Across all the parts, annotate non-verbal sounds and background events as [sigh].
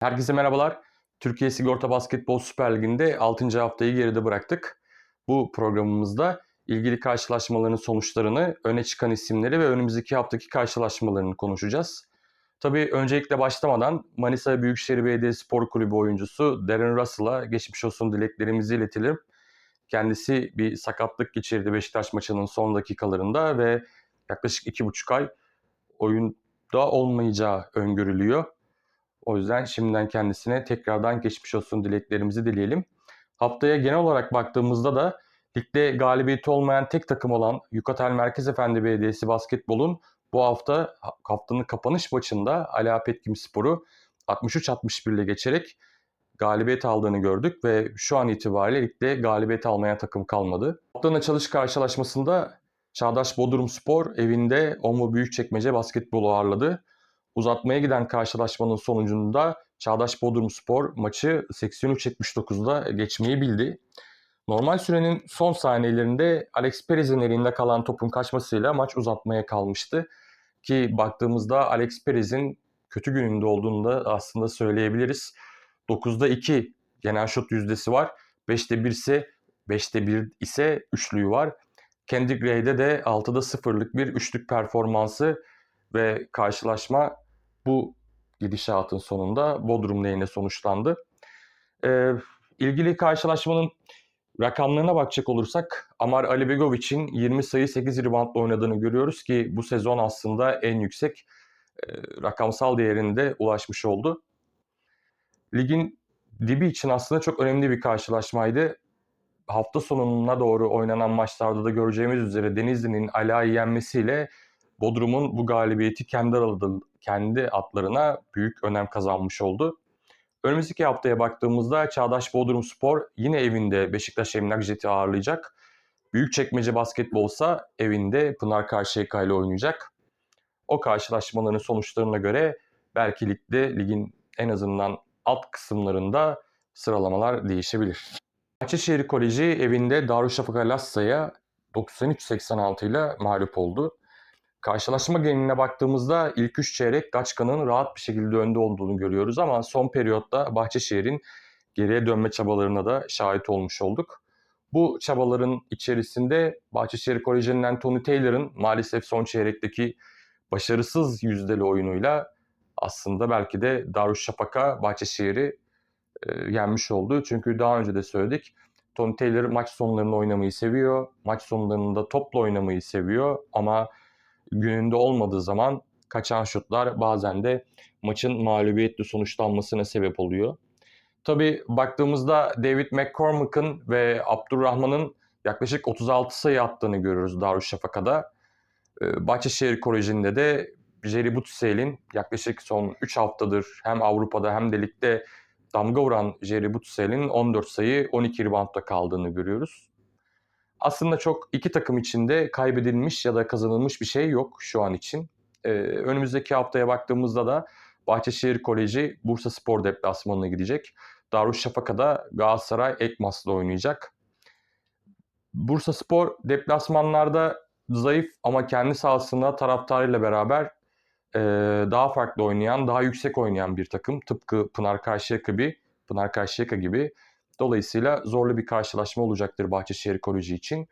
Herkese merhabalar. Türkiye Sigorta Basketbol Süper Ligi'nde 6. haftayı geride bıraktık. Bu programımızda ilgili karşılaşmaların sonuçlarını, öne çıkan isimleri ve önümüzdeki haftaki karşılaşmalarını konuşacağız. Tabii öncelikle başlamadan Manisa Büyükşehir Belediye Spor Kulübü oyuncusu Darren Russell'a geçmiş olsun dileklerimizi iletelim. Kendisi bir sakatlık geçirdi Beşiktaş maçının son dakikalarında ve yaklaşık iki buçuk ay oyunda olmayacağı öngörülüyor. O yüzden şimdiden kendisine tekrardan geçmiş olsun dileklerimizi dileyelim. Haftaya genel olarak baktığımızda da ligde galibiyeti olmayan tek takım olan Yukatel Merkez Efendi Belediyesi Basketbol'un bu hafta haftanın kapanış maçında Ali Apetkim Spor'u 63-61 ile geçerek galibiyet aldığını gördük ve şu an itibariyle ligde galibiyet almayan takım kalmadı. Haftanın açılış karşılaşmasında Çağdaş Bodrum Spor evinde Omu Büyükçekmece basketbolu ağırladı. Uzatmaya giden karşılaşmanın sonucunda Çağdaş Bodrum Spor maçı 83-79'da geçmeyi bildi. Normal sürenin son saniyelerinde Alex Perez'in elinde kalan topun kaçmasıyla maç uzatmaya kalmıştı. Ki baktığımızda Alex Perez'in kötü gününde olduğunu da aslında söyleyebiliriz. 9'da 2 genel şut yüzdesi var. 5'te 1 ise 5'te 1 ise üçlüğü var. Kendrick Ray'de de 6'da 0'lık bir üçlük performansı ve karşılaşma bu gidişatın sonunda Bodrum lehine sonuçlandı. Ee, ilgili karşılaşmanın rakamlarına bakacak olursak Amar Alibegovic'in 20 sayı 8 reboundla oynadığını görüyoruz ki bu sezon aslında en yüksek e, rakamsal değerinde ulaşmış oldu. Ligin dibi için aslında çok önemli bir karşılaşmaydı. Hafta sonuna doğru oynanan maçlarda da göreceğimiz üzere Denizli'nin Ala'yı yenmesiyle Bodrum'un bu galibiyeti kendi kendi atlarına büyük önem kazanmış oldu. Önümüzdeki haftaya baktığımızda Çağdaş Bodrum Spor yine evinde Beşiktaş Emlak Jet'i ağırlayacak. Büyükçekmece Basketbolsa evinde Pınar Karşıyaka ile oynayacak. O karşılaşmaların sonuçlarına göre belki ligde ligin en azından alt kısımlarında sıralamalar değişebilir. Bahçeşehir Koleji evinde Darüşşafaka Lassa'ya 93-86 ile mağlup oldu. Karşılaşma geneline baktığımızda ilk üç çeyrek Gaçka'nın rahat bir şekilde önde olduğunu görüyoruz ama son periyotta Bahçeşehir'in geriye dönme çabalarına da şahit olmuş olduk. Bu çabaların içerisinde Bahçeşehir Koleji'nden Tony Taylor'ın maalesef son çeyrekteki başarısız yüzdeli oyunuyla aslında belki de Darüşşafaka Bahçeşehir'i e, yenmiş oldu. Çünkü daha önce de söyledik. Tony Taylor maç sonlarını oynamayı seviyor. Maç sonlarında topla oynamayı seviyor ama gününde olmadığı zaman kaçan şutlar bazen de maçın mağlubiyetle sonuçlanmasına sebep oluyor. Tabi baktığımızda David McCormick'ın ve Abdurrahman'ın yaklaşık 36 sayı attığını görüyoruz Darüşşafaka'da. Ee, Bahçeşehir Koleji'nde de Jerry Butsel'in yaklaşık son 3 haftadır hem Avrupa'da hem de ligde damga vuran Jerry Butsel'in 14 sayı 12 reboundda kaldığını görüyoruz. Aslında çok iki takım içinde kaybedilmiş ya da kazanılmış bir şey yok şu an için. Ee, önümüzdeki haftaya baktığımızda da Bahçeşehir Koleji Bursa Spor deplasmanına gidecek. Darüşşafaka'da Galatasaray Ekmas'la oynayacak. Bursa Spor deplasmanlarda zayıf ama kendi sahasında taraftarıyla beraber e, daha farklı oynayan, daha yüksek oynayan bir takım. Tıpkı Pınar Karşıyaka gibi, Pınar Karşıyaka gibi Dolayısıyla zorlu bir karşılaşma olacaktır Bahçeşehir Koleji için.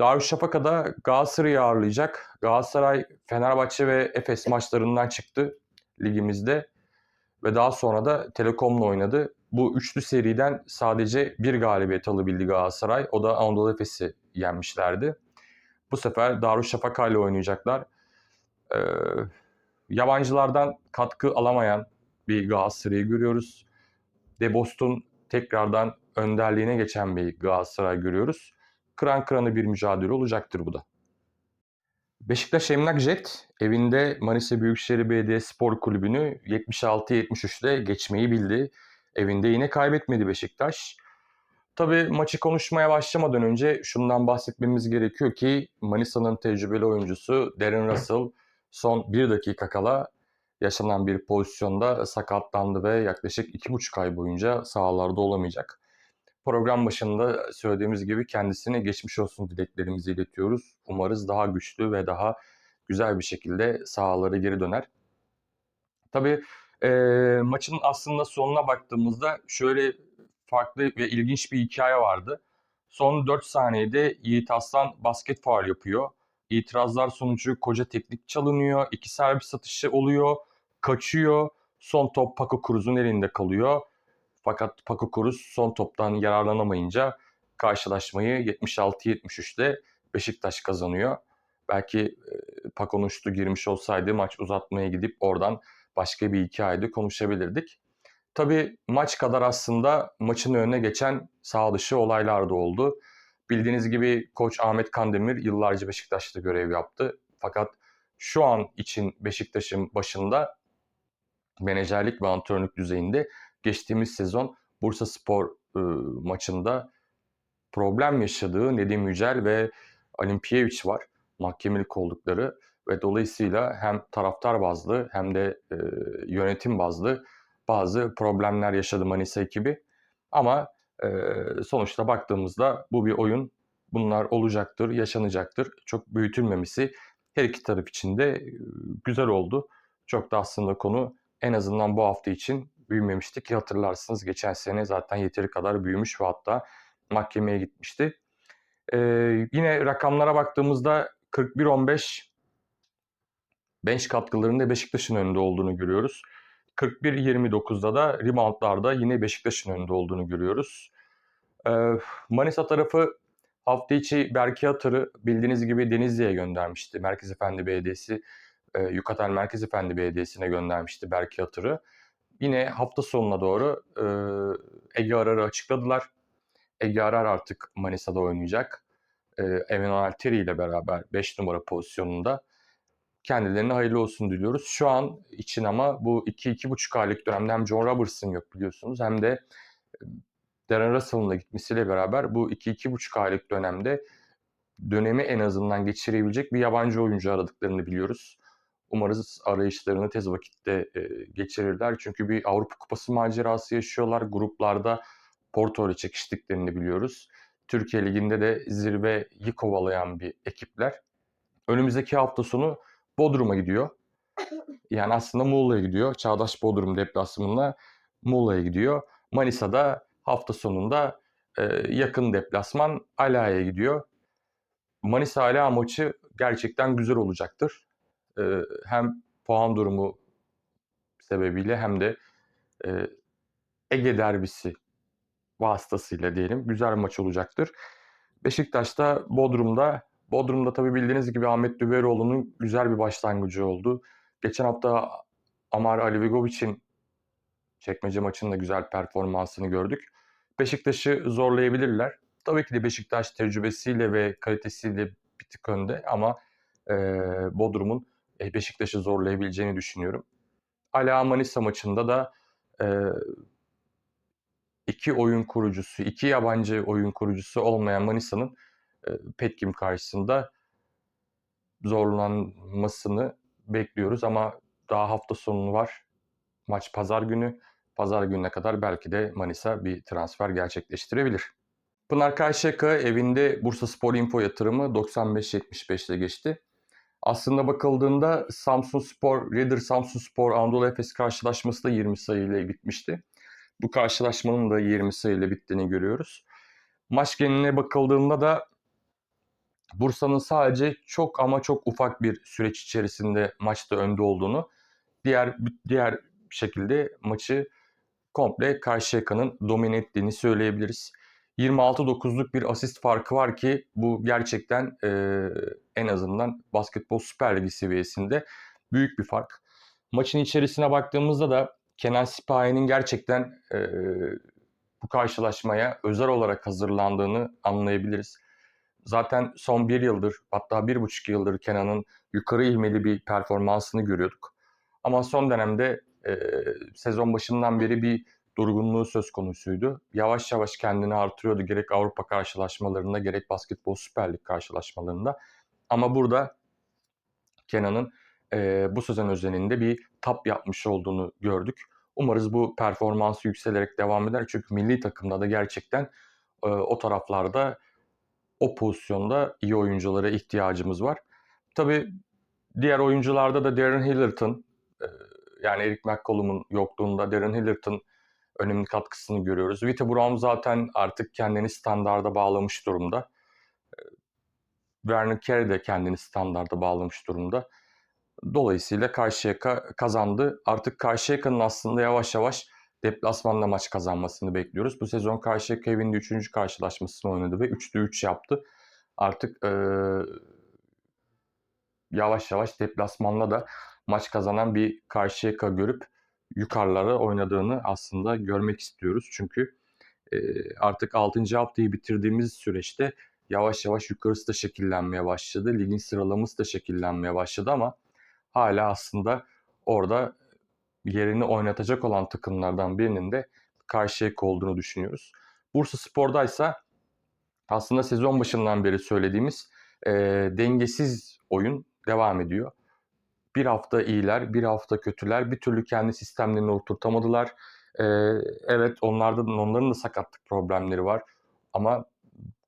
Darüşşafaka'da Galatasaray'ı ağırlayacak. Galatasaray, Fenerbahçe ve Efes maçlarından çıktı ligimizde. Ve daha sonra da Telekom'la oynadı. Bu üçlü seriden sadece bir galibiyet alabildi Galatasaray. O da Anadolu Efes'i yenmişlerdi. Bu sefer Darüşşafaka ile oynayacaklar. Ee, yabancılardan katkı alamayan bir Galatasaray'ı görüyoruz. De Boston tekrardan önderliğine geçen bir Galatasaray görüyoruz. Kıran kıranı bir mücadele olacaktır bu da. Beşiktaş Emlak Jet evinde Manisa Büyükşehir Belediye Spor Kulübü'nü 76-73'te geçmeyi bildi. Evinde yine kaybetmedi Beşiktaş. Tabii maçı konuşmaya başlamadan önce şundan bahsetmemiz gerekiyor ki Manisa'nın tecrübeli oyuncusu Darren Russell son bir dakika kala yaşanan bir pozisyonda sakatlandı ve yaklaşık iki buçuk ay boyunca sahalarda olamayacak. Program başında söylediğimiz gibi kendisine geçmiş olsun dileklerimizi iletiyoruz. Umarız daha güçlü ve daha güzel bir şekilde sahalara geri döner. Tabii E, maçın aslında sonuna baktığımızda şöyle farklı ve ilginç bir hikaye vardı. Son 4 saniyede Yiğit Aslan basket faul yapıyor. İtirazlar sonucu koca teknik çalınıyor. İki servis atışı oluyor. Kaçıyor. Son top Paco Cruz'un elinde kalıyor. Fakat Paco Cruz son toptan yararlanamayınca karşılaşmayı 76-73'te Beşiktaş kazanıyor. Belki e, Paco'nun şutu girmiş olsaydı maç uzatmaya gidip oradan başka bir hikayede konuşabilirdik. Tabii maç kadar aslında maçın önüne geçen sağ dışı olaylar da oldu. Bildiğiniz gibi koç Ahmet Kandemir yıllarca Beşiktaş'ta görev yaptı. Fakat şu an için Beşiktaş'ın başında menajerlik ve antrenörlük düzeyinde geçtiğimiz sezon Bursa Spor e, maçında problem yaşadığı Nedim Yücel ve Alimpiyeviç var. Mahkemelik oldukları ve dolayısıyla hem taraftar bazlı hem de e, yönetim bazlı bazı problemler yaşadı Manisa ekibi. Ama e, sonuçta baktığımızda bu bir oyun. Bunlar olacaktır, yaşanacaktır. Çok büyütülmemesi her iki taraf için de güzel oldu. Çok da aslında konu en azından bu hafta için büyümemişti ki hatırlarsınız geçen sene zaten yeteri kadar büyümüş ve hatta mahkemeye gitmişti. Ee, yine rakamlara baktığımızda 41-15 bench katkılarında Beşiktaş'ın önünde olduğunu görüyoruz. 41-29'da da reboundlarda yine Beşiktaş'ın önünde olduğunu görüyoruz. Ee, Manisa tarafı hafta içi Berke Atır'ı bildiğiniz gibi Denizli'ye göndermişti. Merkez Efendi Belediyesi, e, Yukatel Merkez Efendi Belediyesi'ne göndermişti Berke Atır'ı. Yine hafta sonuna doğru e, Ege Arar'ı açıkladılar. Ege Arar artık Manisa'da oynayacak. E, Emanuel Terry ile beraber 5 numara pozisyonunda kendilerine hayırlı olsun diliyoruz. Şu an için ama bu 2-2,5 aylık dönemde hem John Robertson yok biliyorsunuz hem de Darren Russell'ın da gitmesiyle beraber bu 2-2,5 aylık dönemde dönemi en azından geçirebilecek bir yabancı oyuncu aradıklarını biliyoruz. Umarız arayışlarını tez vakitte e, geçirirler. Çünkü bir Avrupa Kupası macerası yaşıyorlar. Gruplarda Porto ile çekiştiklerini biliyoruz. Türkiye Ligi'nde de zirveyi kovalayan bir ekipler. Önümüzdeki hafta sonu Bodrum'a gidiyor. Yani aslında Muğla'ya gidiyor. Çağdaş Bodrum deplasmanına Muğla'ya gidiyor. Manisa'da hafta sonunda e, yakın deplasman Ala'ya gidiyor. Manisa Ala maçı gerçekten güzel olacaktır. Hem puan durumu sebebiyle hem de Ege derbisi vasıtasıyla diyelim güzel bir maç olacaktır. Beşiktaş'ta Bodrum'da Bodrum'da tabii bildiğiniz gibi Ahmet Düveroğlu'nun güzel bir başlangıcı oldu. Geçen hafta Amar Alivigovic'in çekmece maçında güzel performansını gördük. Beşiktaş'ı zorlayabilirler. Tabii ki de Beşiktaş tecrübesiyle ve kalitesiyle bir tık önde ama e, Bodrum'un Beşiktaş'ı zorlayabileceğini düşünüyorum. Ala Manisa maçında da e, iki oyun kurucusu, iki yabancı oyun kurucusu olmayan Manisa'nın e, Petkim karşısında zorlanmasını bekliyoruz ama daha hafta sonu var. Maç pazar günü. Pazar gününe kadar belki de Manisa bir transfer gerçekleştirebilir. Pınar Karşıyaka evinde Bursa Spor Info yatırımı 95-75'te geçti. Aslında bakıldığında Samsun Spor, Reader Samsun Spor Anadolu Efes karşılaşması da 20 sayıyla bitmişti. Bu karşılaşmanın da 20 sayıyla bittiğini görüyoruz. Maç geneline bakıldığında da Bursa'nın sadece çok ama çok ufak bir süreç içerisinde maçta önde olduğunu, diğer diğer şekilde maçı komple Karşıyaka'nın domine ettiğini söyleyebiliriz. 26-9'luk bir asist farkı var ki bu gerçekten e, en azından basketbol Süper Ligi seviyesinde büyük bir fark. Maçın içerisine baktığımızda da Kenan Sipahi'nin gerçekten e, bu karşılaşmaya özel olarak hazırlandığını anlayabiliriz. Zaten son bir yıldır hatta bir buçuk yıldır Kenan'ın yukarı ilmeli bir performansını görüyorduk. Ama son dönemde e, sezon başından beri bir durgunluğu söz konusuydu. Yavaş yavaş kendini artırıyordu gerek Avrupa karşılaşmalarında gerek basketbol Süper Lig karşılaşmalarında. Ama burada Kenan'ın e, bu sezon özelinde bir tap yapmış olduğunu gördük. Umarız bu performansı yükselerek devam eder. Çünkü milli takımda da gerçekten e, o taraflarda o pozisyonda iyi oyunculara ihtiyacımız var. Tabii diğer oyuncularda da Darren Hillerton, e, yani Eric McCollum'un yokluğunda Darren Hillerton önemli katkısını görüyoruz. Vita Brown zaten artık kendini standarda bağlamış durumda. Ee, Werner Carey de kendini standarda bağlamış durumda. Dolayısıyla Karşıyaka kazandı. Artık Karşıyaka'nın aslında yavaş yavaş deplasmanda maç kazanmasını bekliyoruz. Bu sezon Karşıyaka evinde 3. karşılaşmasını oynadı ve 3'te 3 yaptı. Artık ee, yavaş yavaş deplasmanda da maç kazanan bir Karşıyaka görüp yukarılara oynadığını aslında görmek istiyoruz. Çünkü artık 6. haftayı bitirdiğimiz süreçte yavaş yavaş yukarısı da şekillenmeye başladı. Ligin sıralaması da şekillenmeye başladı ama hala aslında orada yerini oynatacak olan takımlardan birinin de Karşıyaka olduğunu düşünüyoruz. Bursa Spor'daysa aslında sezon başından beri söylediğimiz e, dengesiz oyun devam ediyor. Bir hafta iyiler, bir hafta kötüler. Bir türlü kendi sistemlerini oturtamadılar. Ee, evet onlarda onların da sakatlık problemleri var. Ama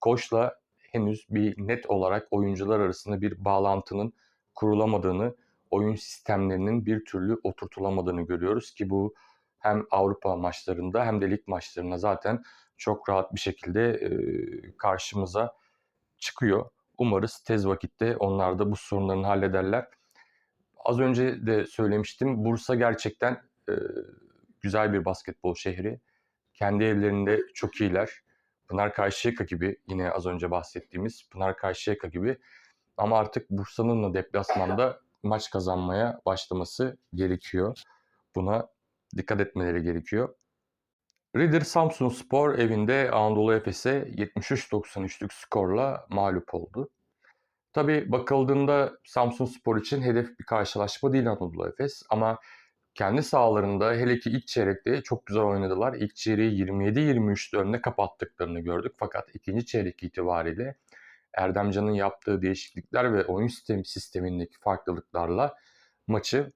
koçla henüz bir net olarak oyuncular arasında bir bağlantının kurulamadığını, oyun sistemlerinin bir türlü oturtulamadığını görüyoruz ki bu hem Avrupa maçlarında hem de lig maçlarında zaten çok rahat bir şekilde e, karşımıza çıkıyor. Umarız tez vakitte onlar da bu sorunlarını hallederler. Az önce de söylemiştim. Bursa gerçekten e, güzel bir basketbol şehri. Kendi evlerinde çok iyiler. Pınar Karşıyaka gibi yine az önce bahsettiğimiz Pınar Karşıyaka gibi. Ama artık Bursa'nın da deplasmanda maç kazanmaya başlaması gerekiyor. Buna dikkat etmeleri gerekiyor. Rieder Samsun Spor evinde Anadolu Efes'e 73-93'lük skorla mağlup oldu. Tabii bakıldığında Samsun Spor için hedef bir karşılaşma değil Anadolu Efes ama kendi sahalarında hele ki ilk çeyrekte çok güzel oynadılar. İlk çeyreği 27-23'te önüne kapattıklarını gördük. Fakat ikinci çeyrek itibariyle Erdemcan'ın yaptığı değişiklikler ve oyun sistemi sistemindeki farklılıklarla maçı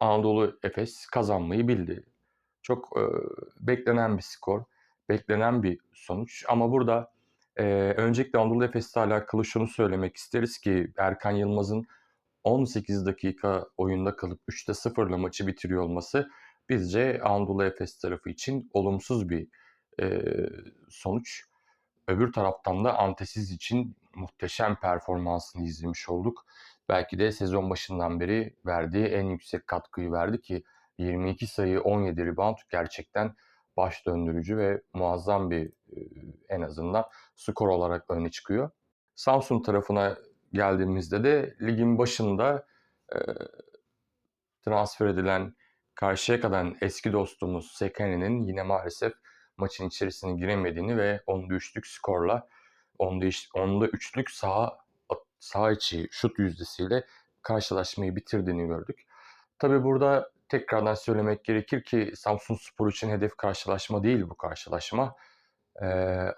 Anadolu Efes kazanmayı bildi. Çok e, beklenen bir skor, beklenen bir sonuç ama burada e, öncelikle Anadolu Efes'le alakalı şunu söylemek isteriz ki Erkan Yılmaz'ın 18 dakika oyunda kalıp 3'te 0'la maçı bitiriyor olması bizce Anadolu Efes tarafı için olumsuz bir e, sonuç. Öbür taraftan da Antesiz için muhteşem performansını izlemiş olduk. Belki de sezon başından beri verdiği en yüksek katkıyı verdi ki 22 sayı 17 rebound gerçekten baş döndürücü ve muazzam bir en azından skor olarak öne çıkıyor. Samsun tarafına geldiğimizde de ligin başında e, transfer edilen Karşıyaka'dan eski dostumuz Sekani'nin yine maalesef maçın içerisine giremediğini ve 10'da 3'lük skorla 10'da, 10'da 3'lük sağ, sağ içi şut yüzdesiyle karşılaşmayı bitirdiğini gördük. Tabi burada tekrardan söylemek gerekir ki Samsun Spor için hedef karşılaşma değil bu karşılaşma. Ee,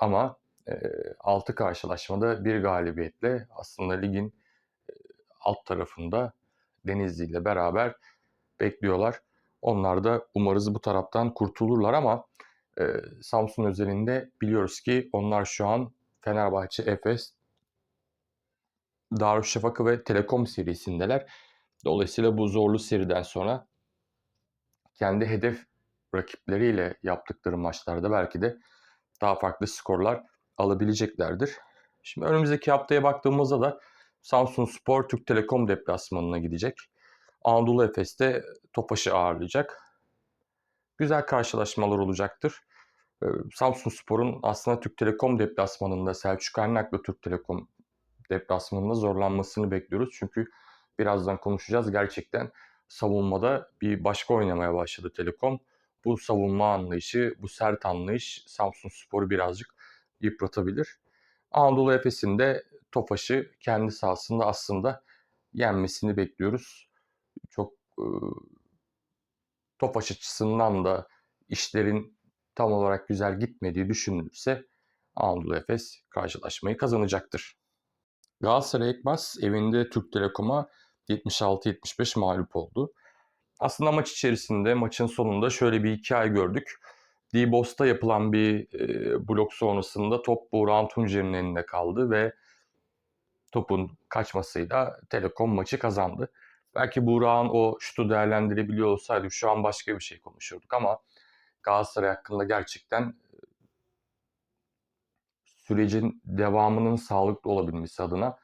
ama e, 6 karşılaşmada bir galibiyetle aslında ligin e, alt tarafında Denizli ile beraber bekliyorlar. Onlar da umarız bu taraftan kurtulurlar ama e, Samsun özelinde biliyoruz ki onlar şu an Fenerbahçe, Efes, Darüşşafaka ve Telekom serisindeler. Dolayısıyla bu zorlu seriden sonra kendi hedef rakipleriyle yaptıkları maçlarda belki de daha farklı skorlar alabileceklerdir. Şimdi önümüzdeki haftaya baktığımızda da Samsun Spor Türk Telekom deplasmanına gidecek. Anadolu Efes de Topaş'ı ağırlayacak. Güzel karşılaşmalar olacaktır. Ee, Samsun Spor'un aslında Türk Telekom deplasmanında Selçuk Arnak'la Türk Telekom deplasmanında zorlanmasını bekliyoruz. Çünkü birazdan konuşacağız. Gerçekten savunmada bir başka oynamaya başladı Telekom. Bu savunma anlayışı, bu sert anlayış Samsun Spor'u birazcık yıpratabilir. Anadolu Efes'in de Tofaş'ı kendi sahasında aslında yenmesini bekliyoruz. Çok e, Tofaş açısından da işlerin tam olarak güzel gitmediği düşünülürse Anadolu Efes karşılaşmayı kazanacaktır. Galatasaray Ekmaz evinde Türk Telekom'a 76-75 mağlup oldu. Aslında maç içerisinde, maçın sonunda şöyle bir hikaye gördük. D-Boss'ta yapılan bir e, blok sonrasında top Buğra Tuncer'in elinde kaldı ve topun kaçmasıyla Telekom maçı kazandı. Belki Burak'ın o şutu değerlendirebiliyor olsaydı şu an başka bir şey konuşurduk ama Galatasaray hakkında gerçekten sürecin devamının sağlıklı olabilmesi adına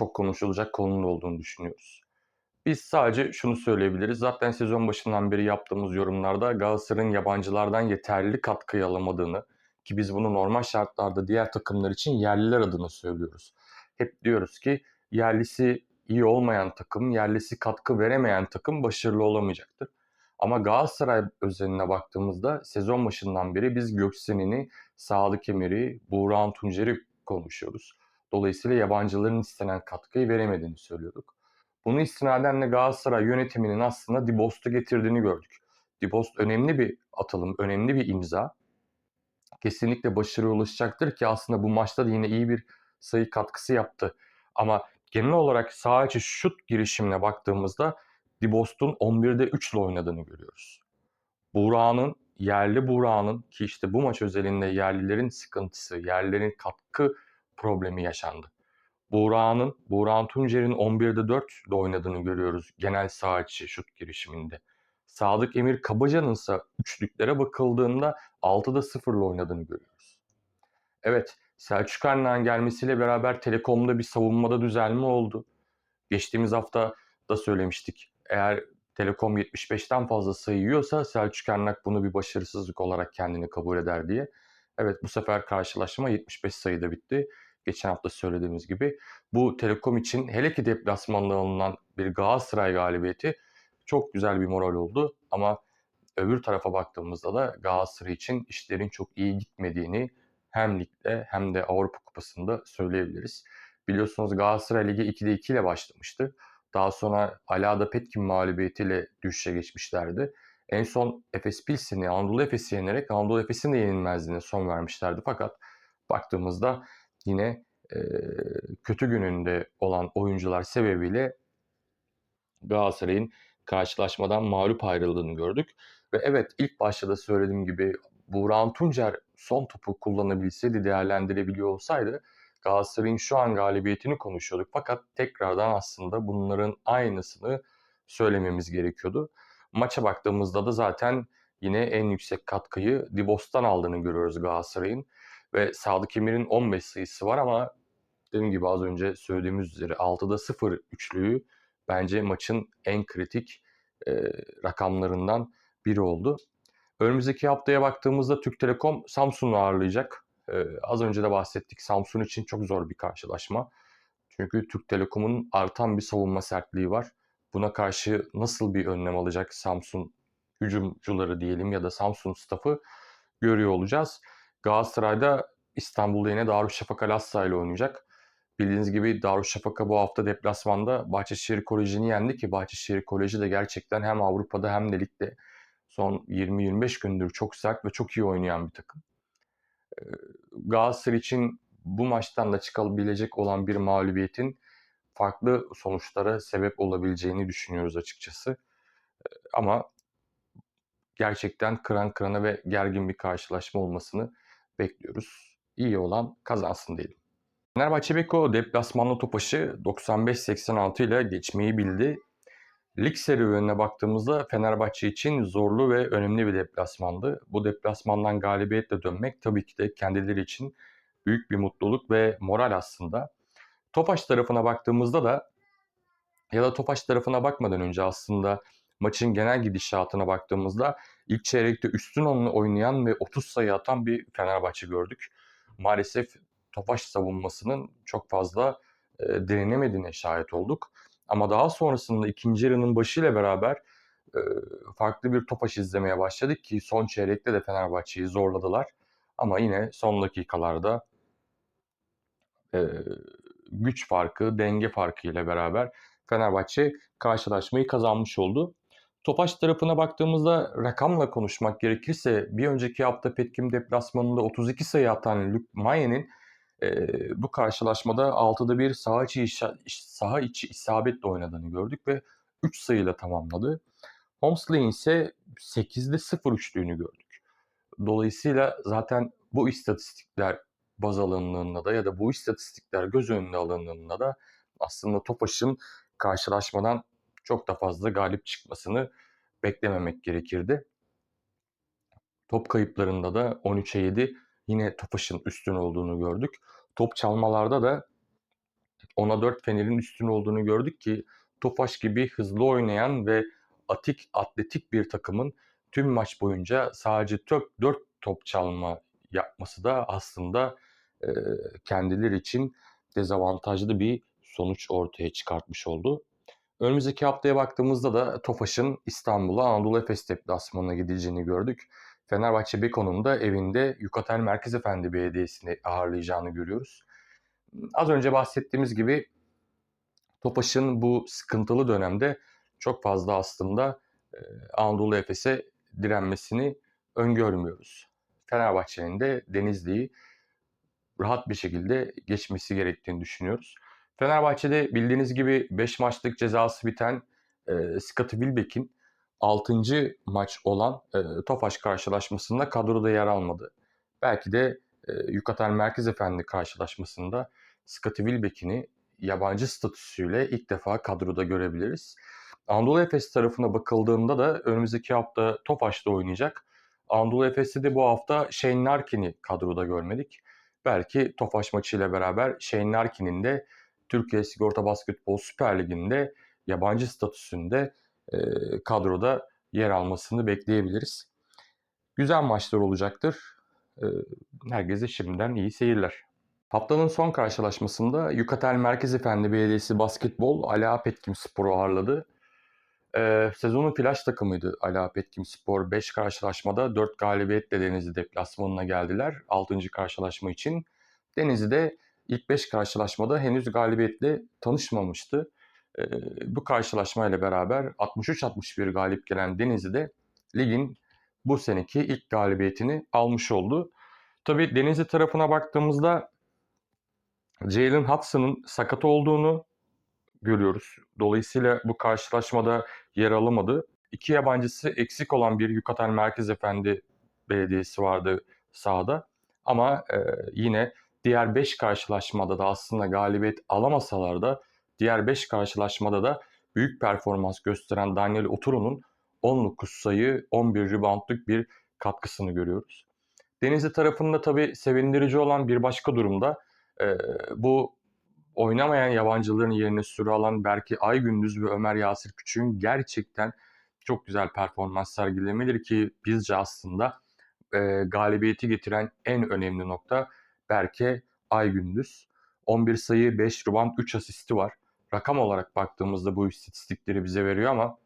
çok konuşulacak konunun olduğunu düşünüyoruz. Biz sadece şunu söyleyebiliriz. Zaten sezon başından beri yaptığımız yorumlarda Galatasaray'ın yabancılardan yeterli katkıyı alamadığını ki biz bunu normal şartlarda diğer takımlar için yerliler adına söylüyoruz. Hep diyoruz ki yerlisi iyi olmayan takım, yerlisi katkı veremeyen takım başarılı olamayacaktır. Ama Galatasaray özeline baktığımızda sezon başından beri biz Göksen'ini, Sadık Emir'i, Buğra Tuncer'i konuşuyoruz. Dolayısıyla yabancıların istenen katkıyı veremediğini söylüyorduk. Bunu istinaden de Galatasaray yönetiminin aslında Dibost'u getirdiğini gördük. Dibost önemli bir atılım, önemli bir imza. Kesinlikle başarıya ulaşacaktır ki aslında bu maçta da yine iyi bir sayı katkısı yaptı. Ama genel olarak saha içi şut girişimine baktığımızda Dibost'un 11'de 3 ile oynadığını görüyoruz. Buğra'nın, yerli Buğra'nın ki işte bu maç özelinde yerlilerin sıkıntısı, yerlilerin katkı problemi yaşandı. Buğra'nın, Buğra Tuncer'in 11'de 4 ile oynadığını görüyoruz genel saha içi şut girişiminde. Sadık Emir Kabaca'nın ise üçlüklere bakıldığında 6'da 0 ile oynadığını görüyoruz. Evet, Selçuk Arnağ'ın gelmesiyle beraber Telekom'da bir savunmada düzelme oldu. Geçtiğimiz hafta da söylemiştik. Eğer Telekom 75'ten fazla sayı yiyorsa Selçuk Ernak bunu bir başarısızlık olarak kendini kabul eder diye. Evet bu sefer karşılaşma 75 sayıda bitti. Geçen hafta söylediğimiz gibi. Bu Telekom için hele ki deplasmanda alınan bir Galatasaray galibiyeti çok güzel bir moral oldu. Ama öbür tarafa baktığımızda da Galatasaray için işlerin çok iyi gitmediğini hem ligde hem de Avrupa Kupası'nda söyleyebiliriz. Biliyorsunuz Galatasaray Ligi 2'de 2 ile başlamıştı. Daha sonra Alada Petkin mağlubiyetiyle düşüşe geçmişlerdi. En son Efes Pilsen'i Anadolu Efes'i yenerek Anadolu Efes'in de yenilmezliğine son vermişlerdi. Fakat baktığımızda yine e, kötü gününde olan oyuncular sebebiyle Galatasaray'ın karşılaşmadan mağlup ayrıldığını gördük. Ve evet ilk başta da söylediğim gibi Buğra Tuncer son topu kullanabilseydi, değerlendirebiliyor olsaydı Galatasaray'ın şu an galibiyetini konuşuyorduk. Fakat tekrardan aslında bunların aynısını söylememiz gerekiyordu. Maça baktığımızda da zaten yine en yüksek katkıyı Dibos'tan aldığını görüyoruz Galatasaray'ın. Ve Sadık Emir'in 15 sayısı var ama dediğim gibi az önce söylediğimiz üzere 6'da 0 üçlüğü bence maçın en kritik e, rakamlarından biri oldu. Önümüzdeki haftaya baktığımızda Türk Telekom Samsun'u ağırlayacak. Ee, az önce de bahsettik Samsun için çok zor bir karşılaşma. Çünkü Türk Telekom'un artan bir savunma sertliği var. Buna karşı nasıl bir önlem alacak Samsun hücumcuları diyelim ya da Samsun staffı görüyor olacağız. Galatasaray'da İstanbul'da yine Darüşşafaka Lassa ile oynayacak. Bildiğiniz gibi Darüşşafaka bu hafta deplasmanda Bahçeşehir Koleji'ni yendi ki Bahçeşehir Koleji de gerçekten hem Avrupa'da hem de ligde son 20-25 gündür çok sert ve çok iyi oynayan bir takım. Galatasaray için bu maçtan da çıkabilecek olan bir mağlubiyetin farklı sonuçlara sebep olabileceğini düşünüyoruz açıkçası. Ama gerçekten kıran kırana ve gergin bir karşılaşma olmasını bekliyoruz. İyi olan kazansın diyelim. Fenerbahçe Beko deplasmanlı Topaş'ı 95-86 ile geçmeyi bildi. Lig serüvenine baktığımızda Fenerbahçe için zorlu ve önemli bir deplasmandı. Bu deplasmandan galibiyetle dönmek tabii ki de kendileri için büyük bir mutluluk ve moral aslında. Topaş tarafına baktığımızda da ya da Topaş tarafına bakmadan önce aslında maçın genel gidişatına baktığımızda ilk çeyrekte üstün onunla oynayan ve 30 sayı atan bir Fenerbahçe gördük. Maalesef Topaş savunmasının çok fazla e, denenemediğine şahit olduk. Ama daha sonrasında ikinci yarının başıyla beraber e, farklı bir topaş izlemeye başladık ki son çeyrekte de Fenerbahçe'yi zorladılar. Ama yine son dakikalarda e, güç farkı, denge farkı ile beraber Fenerbahçe karşılaşmayı kazanmış oldu. Topaş tarafına baktığımızda rakamla konuşmak gerekirse bir önceki hafta Petkim deplasmanında 32 sayı atan Luke Maye'nin e, bu karşılaşmada 6'da bir saha içi, saha içi isabetle oynadığını gördük ve 3 sayıyla tamamladı. Holmesley'in ise 8'de 0 üçlüğünü gördük. Dolayısıyla zaten bu istatistikler baz alındığında da ya da bu istatistikler göz önüne alındığında da aslında Topaş'ın karşılaşmadan çok da fazla galip çıkmasını beklememek gerekirdi. Top kayıplarında da 13'e 7 yine Tofaş'ın üstün olduğunu gördük. Top çalmalarda da 10'a 4 Fener'in üstün olduğunu gördük ki Tofaş gibi hızlı oynayan ve atik, atletik bir takımın tüm maç boyunca sadece 4 top çalma yapması da aslında e, kendileri için dezavantajlı bir sonuç ortaya çıkartmış oldu. Önümüzdeki haftaya baktığımızda da Tofaş'ın İstanbul'a Anadolu Efes deplasmanına gidileceğini gördük. Fenerbahçe Beko'nun da evinde Yukatel Merkez Efendi Belediyesi'ni ağırlayacağını görüyoruz. Az önce bahsettiğimiz gibi Topaş'ın bu sıkıntılı dönemde çok fazla aslında Anadolu Efes'e direnmesini öngörmüyoruz. Fenerbahçe'nin de Denizli'yi rahat bir şekilde geçmesi gerektiğini düşünüyoruz. Fenerbahçe'de bildiğiniz gibi 5 maçlık cezası biten e, Scottie Wilbeck'in 6. maç olan e, Tofaş karşılaşmasında kadroda yer almadı. Belki de e, Yukatel Merkez Efendi karşılaşmasında Scottie Wilbeck'ini yabancı statüsüyle ilk defa kadroda görebiliriz. Anadolu Efes tarafına bakıldığında da önümüzdeki hafta Tofaş'ta oynayacak. Anadolu Efes'te de bu hafta Shane Larkin'i kadroda görmedik. Belki Tofaş maçıyla beraber Shane Larkin'in de Türkiye Sigorta Basketbol Süper Ligi'nde yabancı statüsünde e, kadroda yer almasını bekleyebiliriz. Güzel maçlar olacaktır. E, herkese şimdiden iyi seyirler. Haftanın son karşılaşmasında Yukatel Merkez Efendi Belediyesi Basketbol Ala Petkim Spor'u ağırladı. Ee, sezonun flash takımıydı Ala Petkim Spor. 5 karşılaşmada 4 galibiyetle Denizli deplasmanına geldiler 6. karşılaşma için. Denizli'de ilk 5 karşılaşmada henüz galibiyetle tanışmamıştı. Ee, bu karşılaşmayla beraber 63-61 galip gelen Denizli'de ligin bu seneki ilk galibiyetini almış oldu. Tabii Denizli tarafına baktığımızda Jalen Hudson'ın sakat olduğunu görüyoruz. Dolayısıyla bu karşılaşmada yer alamadı. İki yabancısı eksik olan bir Yukatel Merkez Efendi Belediyesi vardı sahada. Ama e, yine diğer 5 karşılaşmada da aslında galibiyet alamasalar da diğer 5 karşılaşmada da büyük performans gösteren Daniel Oturu'nun 19 sayı 11 reboundluk bir katkısını görüyoruz. Denizli tarafında tabii sevindirici olan bir başka durumda e, bu oynamayan yabancıların yerine süre alan Berke Aygündüz ve Ömer Yasir Küçük'ün gerçekten çok güzel performans sergilemeleri ki bizce aslında e, galibiyeti getiren en önemli nokta Berke Aygündüz. 11 sayı, 5 rebound, 3 asisti var. Rakam olarak baktığımızda bu istatistikleri bize veriyor ama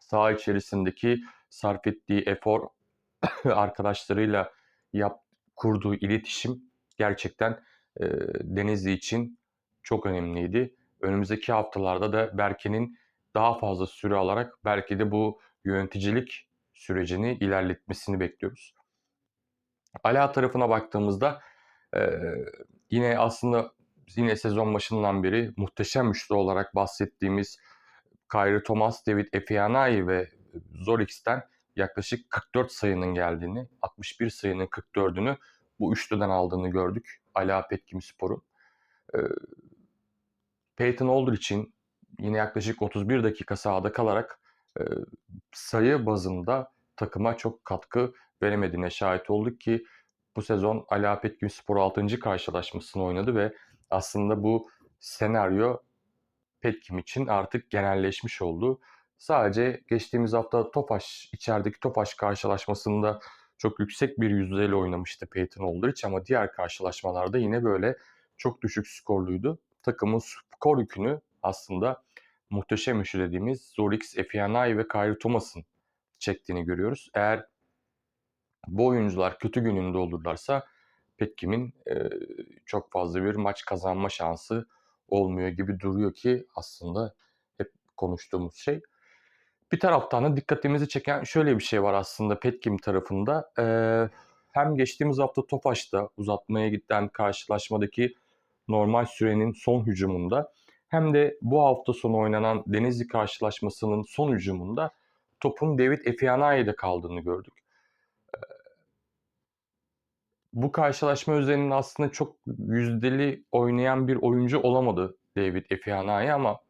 saha içerisindeki sarf ettiği efor [coughs] arkadaşlarıyla yap, kurduğu iletişim gerçekten e, Denizli için çok önemliydi. Önümüzdeki haftalarda da Berke'nin daha fazla süre alarak belki de bu yöneticilik sürecini ilerletmesini bekliyoruz. Ala tarafına baktığımızda e, yine aslında yine sezon başından beri muhteşem üçlü olarak bahsettiğimiz Kyrie Thomas, David Efianai ve Zorix'ten yaklaşık 44 sayının geldiğini, 61 sayının 44'ünü bu üçlüden aldığını gördük. Ala Petkim Spor'un. E, Peyton Older için yine yaklaşık 31 dakika sahada kalarak e, sayı bazında takıma çok katkı veremediğine şahit olduk ki bu sezon Ali Petkim Spor 6. karşılaşmasını oynadı ve aslında bu senaryo Petkim için artık genelleşmiş oldu. Sadece geçtiğimiz hafta Tofaş, içerideki Tofaş karşılaşmasında çok yüksek bir yüzdeyle oynamıştı Peyton Aldrich ama diğer karşılaşmalarda yine böyle çok düşük skorluydu. Takımın skor yükünü aslında muhteşem üçlü dediğimiz Zorix, Efianai ve Kyrie Thomas'ın çektiğini görüyoruz. Eğer bu oyuncular kötü gününde olurlarsa Petkim'in e, çok fazla bir maç kazanma şansı olmuyor gibi duruyor ki aslında hep konuştuğumuz şey. Bir taraftan da dikkatimizi çeken şöyle bir şey var aslında Petkim tarafında. Ee, hem geçtiğimiz hafta Tofaş'ta uzatmaya giden karşılaşmadaki normal sürenin son hücumunda hem de bu hafta sonu oynanan Denizli karşılaşmasının son hücumunda topun David Efianai'de kaldığını gördük. Bu karşılaşma üzerinde aslında çok yüzdeli oynayan bir oyuncu olamadı David Efianai ama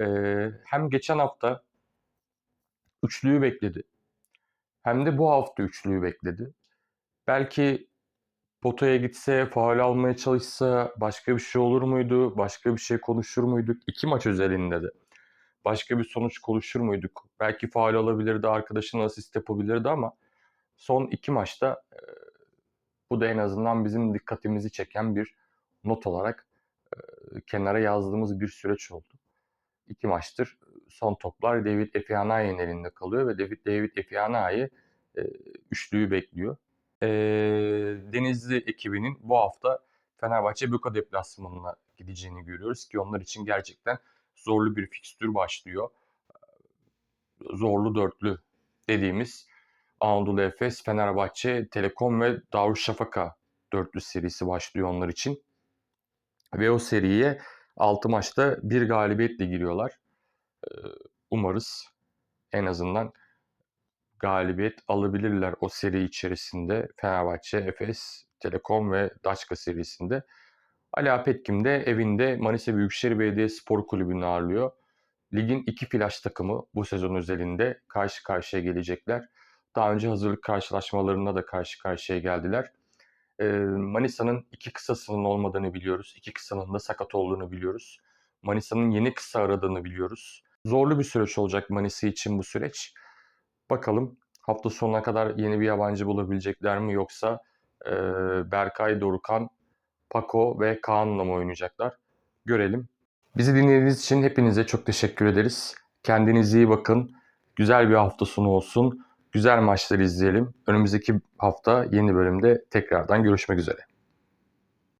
Ee, hem geçen hafta üçlüyü bekledi. Hem de bu hafta üçlüyü bekledi. Belki potaya gitse, faul almaya çalışsa başka bir şey olur muydu? Başka bir şey konuşur muyduk? İki maç özelinde de. Başka bir sonuç konuşur muyduk? Belki faul alabilirdi, arkadaşına asist yapabilirdi ama son iki maçta e, bu da en azından bizim dikkatimizi çeken bir not olarak e, kenara yazdığımız bir süreç oldu. İki maçtır son toplar David Efianay'ın elinde kalıyor ve David, David Efianay e, üçlüyü bekliyor. E, Denizli ekibinin bu hafta Fenerbahçe Büka deplasmanına gideceğini görüyoruz ki onlar için gerçekten zorlu bir fikstür başlıyor. Zorlu dörtlü dediğimiz Anadolu Efes, Fenerbahçe, Telekom ve Darüşşafaka dörtlü serisi başlıyor onlar için. Ve o seriye 6 maçta bir galibiyetle giriyorlar. Ee, Umarız en azından galibiyet alabilirler o seri içerisinde. Fenerbahçe, Efes, Telekom ve Daçka serisinde. Ali Apetkim de evinde Manisa Büyükşehir Belediye Spor Kulübü'nü ağırlıyor. Ligin iki flash takımı bu sezon özelinde karşı karşıya gelecekler. Daha önce hazırlık karşılaşmalarında da karşı karşıya geldiler. Manisa'nın iki kısasının olmadığını biliyoruz. İki kısanın da sakat olduğunu biliyoruz. Manisa'nın yeni kısa aradığını biliyoruz. Zorlu bir süreç olacak Manisa için bu süreç. Bakalım hafta sonuna kadar yeni bir yabancı bulabilecekler mi yoksa e, Berkay, Dorukan, Paco ve Kaan'la mı oynayacaklar? Görelim. Bizi dinlediğiniz için hepinize çok teşekkür ederiz. Kendinize iyi bakın. Güzel bir hafta sonu olsun. Güzel maçları izleyelim. Önümüzdeki hafta yeni bölümde tekrardan görüşmek üzere.